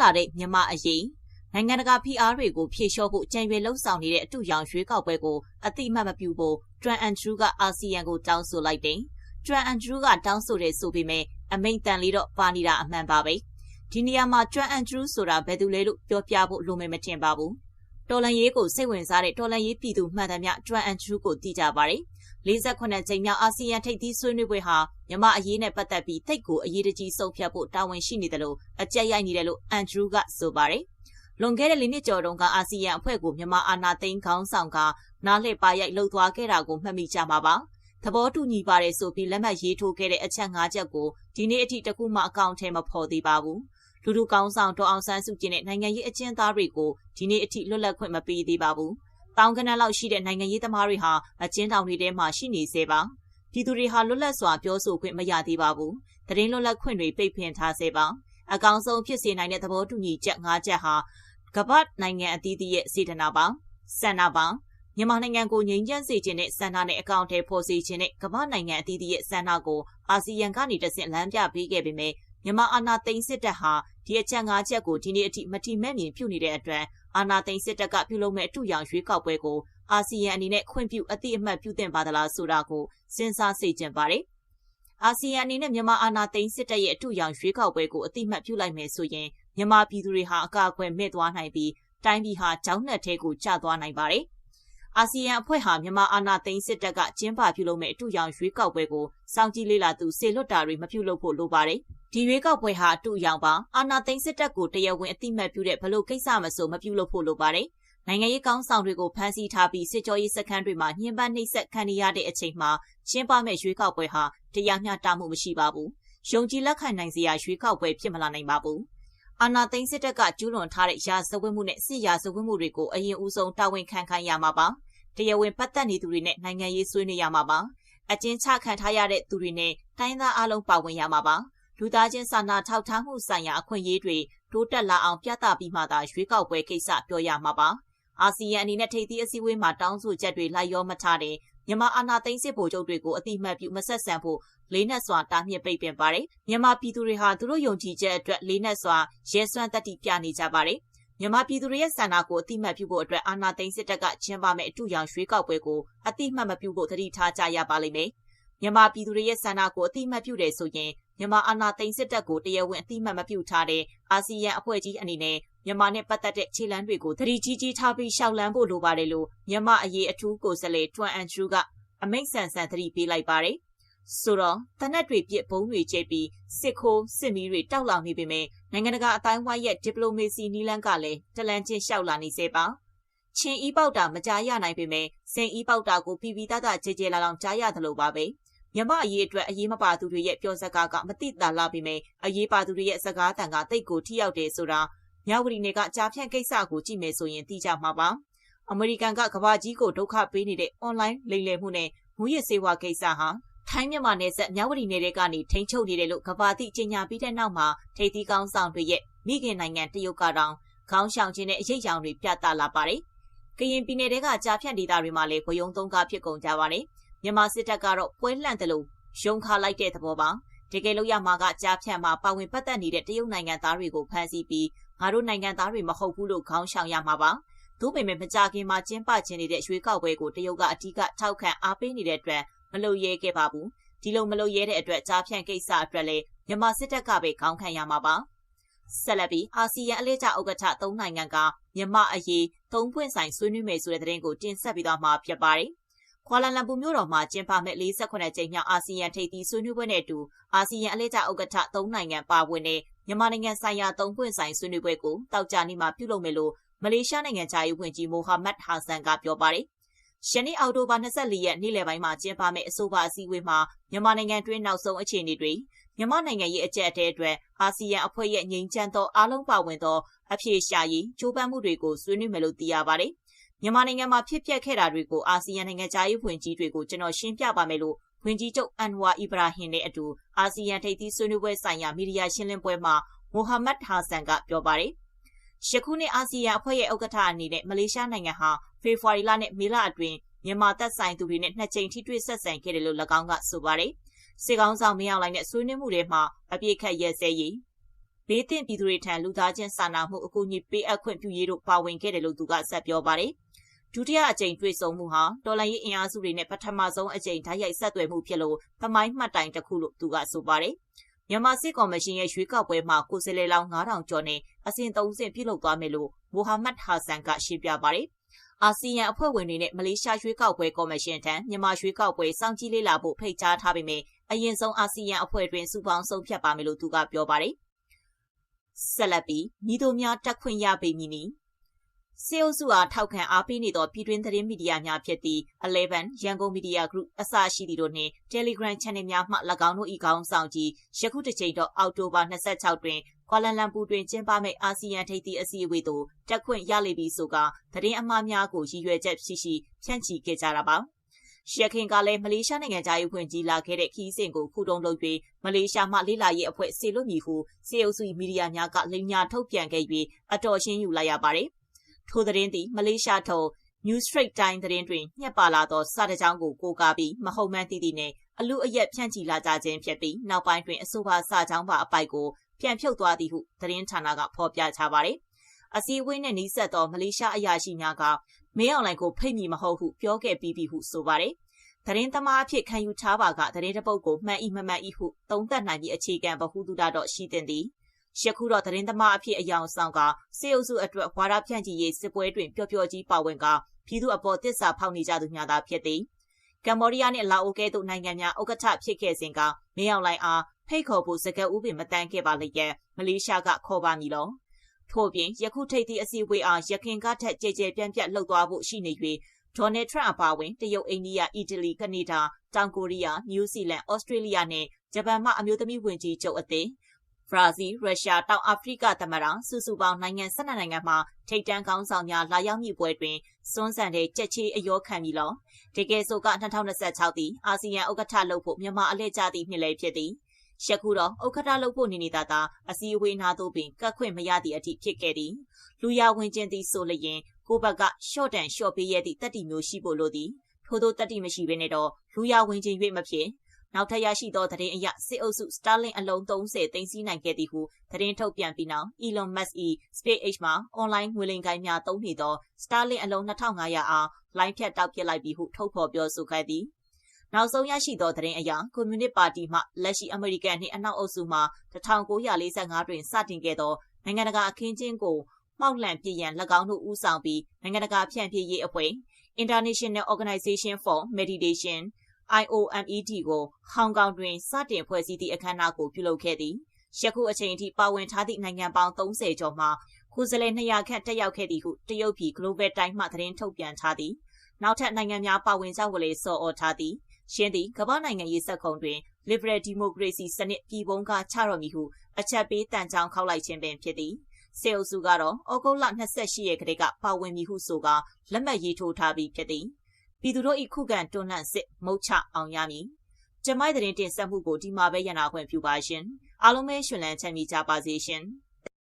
လာတဲ့မြန်မာအရေးနိုင်ငံတကာဖိအားတွေကိုဖြေလျှော့ဖို့ကြံရွယ်လှုံ့ဆော်နေတဲ့အတူရောင်ရွေးကောက်ပွဲကိုအတိမတ်မပြုဖို့တွမ်အန်ဒရူးကအာဆီယံကိုတောင်းဆိုလိုက်တယ်။တွမ်အန်ဒရူးကတောင်းဆိုတယ်ဆိုပေမဲ့အမိန်တန်လေးတော့ပါနေတာအမှန်ပါပဲ။ဒီနေရာမှာတွမ်အန်ဒရူးဆိုတာဘယ်သူလဲလို့ပြောပြဖို့လိုမယ်မထင်ပါဘူး။တော်လန်ရေးကိုစိတ်ဝင်စားတဲ့တော်လန်ရေးပြည်သူမှန်သမျှတွမ်အန်ဒရူးကိုသိကြပါတယ်။ 48ကြိမ်မြောက်အာဆီယံထိပ်သီးဆွေးနွေးပွဲဟာမြန်မာအရေးနဲ့ပတ်သက်ပြီးတိတ်ကိုအရေးတကြီးဆုံးဖြတ်ဖို့တာဝန်ရှိနေတယ်လို့အကြက်ရိုက်နေတယ်လို့အန်ဒရူးကဆိုပါတယ်။လွန်ခဲ့တဲ့၄နှစ်ကျော်တုန်းကအာဆီယံအဖွဲ့ကိုမြန်မာအာဏာသိမ်းခေါင်းဆောင်ကနားလှည့်ပါရိုက်လှုပ်သွားခဲ့တာကိုမှတ်မိကြမှာပါ။သဘောတူညီပါတယ်ဆိုပြီးလက်မှတ်ရေးထိုးခဲ့တဲ့အချက်၅ချက်ကိုဒီနေ့အထိတခုမှအကောင့်ထဲမဖော်သေးပါဘူး။လူလူကောင်းဆောင်ဒေါအောင်ဆန်းစုကြည်နဲ့နိုင်ငံရေးအကျဉ်းသားတွေကိုဒီနေ့အထိလွတ်လပ်ခွင့်မပေးသေးပါဘူး။ တောင်ကနက်လောက်ရှိတဲ့နိုင်ငံရေးသမားတွေဟာအကျဉ်းထောင်တွေထဲမှာရှိနေသေးပါပြည်သူတွေဟာလွတ်လပ်စွာပြောဆိုခွင့်မရသေးပါဘူးတရင်လွတ်လပ်ခွင့်တွေပိတ်ပင်ထားသေးပါအကောင်ဆုံးဖြစ်စေနိုင်တဲ့သဘောတူညီချက်၅ချက်ဟာကမ္ဘာနိုင်ငံအသီးသီးရဲ့စေတနာပါဆန္ဒပါမြန်မာနိုင်ငံကိုငြိမ်းချမ်းစေခြင်းနဲ့ဆန္ဒနဲ့အကောင့်ထဲပေါ်စေခြင်းနဲ့ကမ္ဘာနိုင်ငံအသီးသီးရဲ့ဆန္ဒကိုအာဆီယံကနေတဆင့်လမ်းပြပေးခဲ့ပေမဲ့မြန်မာအာဏာသိမ်းစစ်တပ်ဟာဒီအချက်၅ချက်ကိုဒီနေ့အထိမတိမဲ့မြင်ပြုနေတဲ့အတွက် အာဏာသိမ်းစစ်တပ်ကပြုလုပ်မဲ့အထူးရောင်ရွေးကောက်ပွဲကိုအာဆီယံအနေနဲ့ခွင့်ပြုအတိအမှတ်ပြုသင့်ပါသလားဆိုတာကိုစဉ်းစားစေချင်ပါတယ်။အာဆီယံအနေနဲ့မြန်မာအာဏာသိမ်းစစ်တပ်ရဲ့အထူးရောင်ရွေးကောက်ပွဲကိုအတိအမှတ်ပြုလိုက်မယ်ဆိုရင်မြန်မာပြည်သူတွေဟာအကာအကွယ်မဲ့သွားနိုင်ပြီးတိုင်းပြည်ဟာကြောင်းနှက်ထဲကိုကျသွားနိုင်ပါတယ်။အာဆီယံအဖွဲ့ဟာမြန်မာအာဏာသိမ်းစစ်တပ်ကကျင်းပပြုလုပ်မဲ့အထူးရောင်ရွေးကောက်ပွဲကိုစောင့်ကြည့်လေ့လာသူစေလွတ်တာတွေမပြုလုပ်ဖို့လိုပါတယ်။ ဒီရွေးကောက်ပွဲဟာအတူရောင်ပါအာနာသိန်းစစ်တပ်ကိုတရားဝင်အတိမတ်ပြုတဲ့ဘလို့ကိစ္စမဆိုမပြုလုပ်ဖို့လိုပါတယ်နိုင်ငံရေးကောင်းဆောင်တွေကိုဖမ်းဆီးထားပြီးစစ်ကြောရေးစခန်းတွေမှာညှဉ်းပန်းနှိပ်စက်ခံရတဲ့အချိန်မှာရှင်းပမဲ့ရွေးကောက်ပွဲဟာတရားမျှတမှုမရှိပါဘူး။ယုံကြည်လက်ခံနိုင်စရာရွေးကောက်ပွဲဖြစ်မလာနိုင်ပါဘူး။အာနာသိန်းစစ်တပ်ကကျူးလွန်ထားတဲ့ရာဇဝတ်မှုနဲ့စစ်ရာဇဝတ်မှုတွေကိုအရင်ဦးဆုံးတာဝန်ခံခိုင်းရမှာပါ။တရားဝင်ပတ်သက်နေသူတွေနဲ့နိုင်ငံရေးဆွေးနွေးရမှာပါ။အကျဉ်းချခံထားရတဲ့သူတွေနဲ့တိုင်းသားအလုံးပါဝင်ရမှာပါ။ လူသားချင်းစာနာထောက်ထားမှုဆိုင်ရာအခွင့်အရေးတွေတိုးတက်လာအောင်ပြသပြီးမှသာရွေးကောက်ပွဲကိစ္စပြောရမှာပါ။အာဆီယံအနေနဲ့ထိပ်သီးအစည်းအဝေးမှာတောင်းဆိုချက်တွေလိုက်ရောမထားတဲ့မြန်မာအာဏာသိမ်းစစ်ဗိုလ်ချုပ်တွေကိုအတိမတ်ပြုမဆက်ဆံဖို့လေးနက်စွာတားမြစ်ပိတ်ပင်ပါတယ်။မြန်မာပြည်သူတွေဟာသူတို့ယုံကြည်ချက်အတွက်လေးနက်စွာရဲစွမ်းတတိပြနေကြပါတယ်။မြန်မာပြည်သူတွေရဲ့ဆန္ဒကိုအတိမတ်ပြုဖို့အတွက်အာဏာသိမ်းစစ်တပ်ကကျင်းပမဲ့အတူရောင်ရွေးကောက်ပွဲကိုအတိမတ်မပြုဖို့တတိထားကြရပါလိမ့်မယ်။မြန်မာပြည်သူတွေရဲ့ဆန္ဒကိုအတိမတ်ပြုတယ်ဆိုရင် မြန်မာအာဏာသိမ်းစစ်တပ်ကိုတရားဝင်အသိမှတ်မပြုထားတဲ့အာဆီယံအဖွဲ့ကြီးအနေနဲ့မြန်မာနဲ့ပတ်သက်တဲ့ခြေလှမ်းတွေကိုသတိကြီးကြီးထားပြီးရှောက်လန်းဖို့လိုပါတယ်လို့မြန်မာအရေးအထူးကိုယ်စားလှယ်တွမ်အန်ချူကအမိန့်ဆန်ဆန်သတိပေးလိုက်ပါတယ်။ဆိုတော့တနက်တွေပြစ်ဘုံတွေကျဲပြီးစစ်ခိုးစစ်မီးတွေတောက်လောင်နေပေမဲ့နိုင်ငံတကာအတိုင်းဝိုင်းရဲ့ဒီပလိုမေစီနီလန်းကလည်းတလန်ချင်းလျှောက်လာနေစေပါ။ချင်းဤပေါက်တာမကြားရနိုင်ပေမဲ့စင်ဤပေါက်တာကိုပြီးပြီးသားသားကြဲကြဲလာလောင်ကြားရသလိုပါပဲ။ မြမအရေးအတွက်အရေးမပါသူတွေရဲ့ပြောစကားကမတိတာလာပြီးမြအရေးပါသူတွေရဲ့စကားတန်ကတိတ်ကိုထိရောက်တယ်ဆိုတာမြဝတီနယ်ကကြားဖြန့်ကိစ္စကိုကြည့်မယ်ဆိုရင်သိကြမှာပါအမေရိကန်ကကဘာကြီးကိုဒုက္ခပေးနေတဲ့ online လိမ်လည်မှုနဲ့မူရစ်စေဝါကိစ္စဟာထိုင်းမြန်မာနယ်စပ်မြဝတီနယ်တွေကနေထိန်းချုပ်နေတယ်လို့ကဘာတိကြေညာပြီးတဲ့နောက်မှာထိပ်သီးကောင်းဆောင်တွေရဲ့မိခင်နိုင်ငံတရုတ်ကတောင်ခေါင်းဆောင်ခြင်းနဲ့အရေးအယောင်တွေပြသလာပါတယ်။ကရင်ပြည်နယ်ကကြားဖြန့်ဒေသတွေမှာလည်းဘုံသုံးကားဖြစ်ကုန်ကြပါတယ်။ မြန်မာစစ်တပ်ကတော့ပွဲလှန့်တယ်လို့ရုံခါလိုက်တဲ့သဘောပါတကယ်လို့ရမှာကကြားဖြတ်မှာပါဝင်ပတ်သက်နေတဲ့တရုတ်နိုင်ငံသားတွေကိုဖမ်းဆီးပြီးငါတို့နိုင်ငံသားတွေမဟုတ်ဘူးလို့ခေါင်းဆောင်ရမှာပါသို့ပေမဲ့မကြခင်မှာကျင်းပခြင်းနေတဲ့ရွေးကောက်ပွဲကိုတရုတ်ကအထူးကထောက်ခံအားပေးနေတဲ့အတွက်မလုပ်ရဲခဲ့ပါဘူးဒီလိုမလုပ်ရဲတဲ့အတွက်ကြားဖြန့်ကိစ္စအတွက်လည်းမြန်မာစစ်တပ်ကပဲခေါင်းခံရမှာပါဆက်လက်ပြီးအာဆီယံအလဲကျဥက္ကဋ္ဌ၃နိုင်ငံကမြန်မာအရေး၃ပွင့်ဆိုင်ဆွေးနွေးမယ်ဆိုတဲ့သတင်းကိုတင်ဆက်ပြီးတော့မှာဖြစ်ပါတယ် ကွာလာလမ်ပူမြို့တော်မှာကျင်းပမဲ့48ကြိမ်မြောက်အာဆီယံထိပ်သီးဆွေးနွေးပွဲနဲ့အတူအာဆီယံအလဲကျဥက္ကဋ္ဌ၃နိုင်ငံပါဝင်တဲ့မြန်မာနိုင်ငံဆိုင်ရာ၃ပွင့်ဆိုင်ဆွေးနွေးပွဲကိုတောက်ကြနေ့မှာပြုလုပ်မယ်လို့မလေးရှားနိုင်ငံသားရေးဝန်ကြီးမိုဟာမက်ဟာဆန်ကပြောပါတယ်။ယနေ့အောက်တိုဘာ24ရက်နေ့လယ်ပိုင်းမှာကျင်းပမယ့်အဆိုပါအစည်းအဝေးမှာမြန်မာနိုင်ငံတွင်းနောက်ဆုံးအခြေအနေတွေမြန်မာနိုင်ငံရဲ့အကြက်အတဲအတွက်အာဆီယံအဖွဲ့ရဲ့ငြိမ်းချမ်းသောအားလုံးပါဝင်သောအဖြေရှာရေးကြိုးပမ်းမှုတွေကိုဆွေးနွေးမယ်လို့သိရပါတယ် မြန်မာနိုင်ငံမှာဖြစ်ပျက်ခဲ့တာတွေကိုအာဆီယံနိုင်ငံသားရေးဝန်ကြီးတွေကိုကျွန်တော်ရှင်းပြပါမယ်လို့ဝန်ကြီးချုပ်အန်ဝါအီဘရာဟင်နဲ့အတူအာဆီယံထိပ်သီးဆွေးနွေးပွဲဆိုင်ရာမီဒီယာရှင်းလင်းပွဲမှာမိုဟာမက်ဟာဆန်ကပြောပါတယ်။ယခုနှစ်အာဆီယံအဖွဲ့ရဲ့ဥက္ကဋ္ဌအနေနဲ့မလေးရှားနိုင်ငံဟာဖေဖော်ဝါရီလနဲ့မေလအတွင်းမြန်မာတပ်ဆိုင်သူတွေနဲ့နှစ်ကြိမ်ထိတွေ့ဆက်ဆံခဲ့တယ်လို့၎င်းကဆိုပါတယ်။စစ်ကောင်းဆောင်မင်းအောင်လှိုင်နဲ့ဆွေးနွေးမှုတွေမှာအပြည့်ခတ်ရဲစဲရေးဘေးသင့်ပြည်သူတွေထံလူသားချင်းစာနာမှုအကူအညီပေးအပ်ခွင့်ပြုရေးတို့ပါဝင်ခဲ့တယ်လို့သူကဆက်ပြောပါတယ်။ ဒုတိယအကြိမ်တွေ့ဆုံမှုဟာတော်လိုင်းရေးအင်အားစုတွေနဲ့ပထမဆုံးအကြိမ်ဓာတ်ရိုက်ဆက်သွယ်မှုဖြစ်လို့သမိုင်းမှတ်တိုင်တစ်ခုလို့သူကဆိုပါတယ်။မြန်မာစစ်ကော်မရှင်ရဲ့ရွေးကောက်ပွဲမှာကိုယ်စားလှယ်လောင်း9000ကျော်နဲ့အစဉ်သုံးဆင့်ပြုလုပ်သွားမယ်လို့မိုဟာမက်ဟာဆန်ကရှင်းပြပါတယ်။အာဆီယံအဖွဲ့ဝင်တွေနဲ့မလေးရှားရွေးကောက်ပွဲကော်မရှင်ထံမြန်မာရွေးကောက်ပွဲစောင့်ကြည့်လေ့လာဖို့ဖိတ်ကြားထားပေမဲ့အရင်ဆုံးအာဆီယံအဖွဲ့တွင်စုပေါင်းဆုံးဖြတ်ပါမယ်လို့သူကပြောပါတယ်။ဆက်လက်ပြီးမိတို့များတက်ခွင့်ရပေမည်နီ စေအုပ်စုအားထောက်ခံအားပေးနေသောပြည်တွင်းသတင်းမီဒီယာများဖြစ်သည့်11ရန်ကုန်မီဒီယာ group အစရှိသည့်တို့နှင့် Telegram Channel များမှ၎င်းတို့၏ခေါင်းဆောင်ကြီးယခုတစ်ချိန်တော့အောက်တိုဘာ26တွင်ကွာလန်လမ်ပူတွင်ကျင်းပမယ့်အာဆီယံထိပ်သီးအစည်းအဝေးသို့တက်ခွင့်ရလိမ့်ပြီဆိုကသတင်းအမှားများကိုရည်ရွယ်ချက်ရှိရှိဖြန့်ချီခဲ့ကြတာပါ။ရှက်ခင်ကလည်းမလေးရှားနိုင်ငံသားရေးဖွင့်ကြီးလာခဲ့တဲ့ခီးစဉ်ကိုခုတုံးလုပ်ပြီးမလေးရှားမှလေးလာရေးအဖွဲ့စေလွတ်မည်ဟုစေအုပ်စုမီဒီယာများကလိမ်ညာထုတ်ပြန်ခဲ့ပြီးအတော်ရှင်းယူလိုက်ရပါတယ်။ ထိုသတင်းသည် မလေးရှားထုတ် New Straight Time သတင်းတွင် ညှက်ပါလာသော စာတကြောင်းကို ကိုးကားပြီး မဟုတ်မှန်းသိသည့်နှင့်အလူအယက် ဖြန့်ချီလာကြခြင်းဖြစ်ပြီး နောက်ပိုင်းတွင် အဆိုပါ စာကြောင်းပါအပိုက်ကို ပြန်ဖြုတ်သွားသည်ဟု သတင်းဌာနက ဖော်ပြချပါသည်အစည်းအဝေးနှင့်နှီးဆက်သော မလေးရှားအရာရှိများက မင်းအောင်လှိုင်ကို ဖိတ်မိမဟုတ်ဟု ပြောခဲ့ပြီးပြီဟု ဆိုပါတယ်။သတင်းသမားအဖြစ် ခံယူထားပါက သတင်းတပုတ်ကို မှန်ဤမမှန်ဤဟု သုံးသပ်နိုင်ပြီးအခြေခံ ဗဟုသုတတော့ ရှိတင်သည် ယခုတော့သတင်းသမားအဖြစ်အယောင်ဆောင်ကစေအုပ်စုအတွက်ဝါဒဖြန့်ချီရေးစစ်ပွဲတွင်ပျော်ပျော်ကြီးပါဝင်ကပြည်သူအပေါ်တစ္ဆာဖောက်နေကြသူများသာဖြစ်သည်ကမ္ဘောဒီးယားနှင့်လာအိုကဲ့သို့နိုင်ငံများဥက္ကဋ္ဌဖြစ်ခဲ့စဉ်ကမင်းအောင်လှိုင်အားဖိတ်ခေါ်ဖို့စကားဥပင်မတန်းခဲ့ပါလိမ့်ရဲ့မလေးရှားကခေါ်ပါမည်လောထို့ပြင်ယခုထိပ်သီးအစည်းအဝေးအားရခင်ကထက်ကြဲကြဲပြန့်ပြန့်လှုပ်သွားဖို့ရှိနေ၍ဒေါ်နယ်ထရန့်အပါအဝင်တရုတ်အိန္ဒိယအီတလီကနေဒါတောင်ကိုရီးယားနယူးဇီလန်ဩစတြေးလျနဲ့ဂျပန်မှအမျိုးသမီးဝင်ကြီးချုပ်အသင်း ဘရာဇီး၊ရုရှား၊တောင်အာဖရိကသမ္မတစုစုပေါင်းနိုင်ငံ၁၂နိုင်ငံမှထိပ်တန်းခေါင်းဆောင်များလာရောက်မည့်ပွဲတွင်စွန်းစံတဲ့ကြက်ချေးအယောခံမည်လောတကယ်ဆိုက2026သည်အာဆီယံဥက္ကဋ္ဌလုပ်ဖို့မြန်မာအလှည့်ကျသည့်နှစ်လည်းဖြစ်သည်ယခုတော့ဥက္ကဋ္ဌလုပ်ဖို့နေနေတာသာအစည်းအဝေးနာသို့ပင်ကတ်ခွင့်မရသည့်အထိဖြစ်ခဲ့သည်လူရဝင်ချင်းသည်ဆိုလျင်ကိုဘက်ကရှော့တန်ရှော့ပေးရသည့်တက်တီမျိုးရှိဖို့လိုသည်ထို့သောတက်တီမရှိဘဲနဲ့တော့လူရဝင်ချင်း၍မဖြစ် နောက်ထပ်ရရှိသောသတင်းအရစစ်အုပ်စု Starlink အလုံး30သိမ်းဆည်းနိုင်ခဲ့သည်ဟုသတင်းထုတ်ပြန်ပြီးနောက် Elon Musk ၏ SpaceX မှာ online ငွေလိမ်ကိုင်းများသုံးနေသော Starlink အလုံး2500အားလိုင်းဖြတ်တောက်ပစ်လိုက်ပြီးဟုထုတ်ဖော်ပြောဆိုခဲ့သည်နောက်ဆုံးရရှိသောသတင်းအရကွန်မြူနစ်ပါတီမှလက်ရှိအမေရိကန်နှင့်အနောက်အုပ်စုမှ1945တွင်စတင်ခဲ့သောနိုင်ငံတကာအခင်းကျင်းကိုမှောက်လှန်ပြည်ရန်၎င်းတို့ဦးဆောင်ပြီးနိုင်ငံတကာဖြန့်ဖြည့်ရေးအဖွဲ့ International Organization for Meditation IOMED ကိုဟောင်ကောင်တွင် စတင်ဖွဲ့စည်းသည့်အခမ်းအနားကို ပြုလုပ်ခဲ့သည်ယခုအချိန်အထိ ပါဝင်ထားသည့်နိုင်ငံပေါင်း 30 ကျော်မှကိုယ်စားလှယ်200ခန့်တက်ရောက်ခဲ့သည်ဟု တရုတ်ပြည် Global Times မှသတင်းထုတ်ပြန်ထားသည်နောက်ထပ်နိုင်ငံများပါဝင်ကြောက်ကိုလည်းစော်အော်ထားသည်ရှင်းသည်ကမ္ဘာနိုင်ငံရေးစက်ခုံတွင် Liberal Democracy စနစ်ပြည်ပုံကချတော်မူဟုအချက်ပေးတန်ကြောင်းခောက်လိုက်ခြင်းပင်ဖြစ်သည်စေအုပ်စုကတော့ဩဂုတ်လ28ရက်ခရစ်ကပါဝင်ပြီဟုဆိုကလက်မှတ်ရေးထိုးထားပြီးဖြစ်သည် ပြည်သူတို့၏ခုခံတွန်းလှန်စစ်မုတ်ချအောင်ရမည်ကျမိုက်တဲ့တင်ဆက်မှုကိုဒီမှာပဲရနာခွင့်ပြုပါရှင်အားလုံးပဲရှင်လန်းချမ်းမြေကြပါစေရှင်။